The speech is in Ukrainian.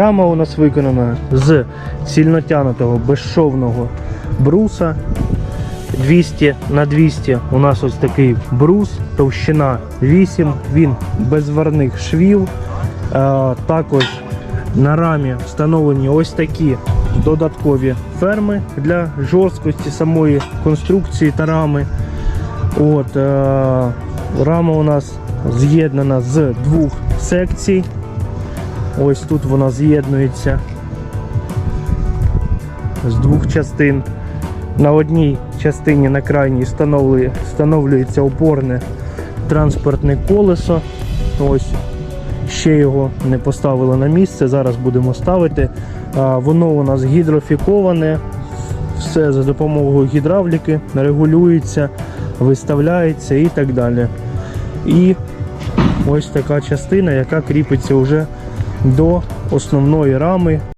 Рама у нас виконана з цільнотянутого безшовного бруса. 200 на 200 у нас ось такий брус, товщина 8, він без варних швів. Також на рамі встановлені ось такі додаткові ферми для жорсткості самої конструкції та рами. От, рама у нас з'єднана з двох секцій. Ось тут вона з'єднується з двох частин. На одній частині на крайній встановлюється опорне транспортне колесо. Ось ще його не поставили на місце. Зараз будемо ставити. Воно у нас гідрофіковане. Все за допомогою гідравліки регулюється, виставляється і так далі. І ось така частина, яка кріпиться вже до основної рами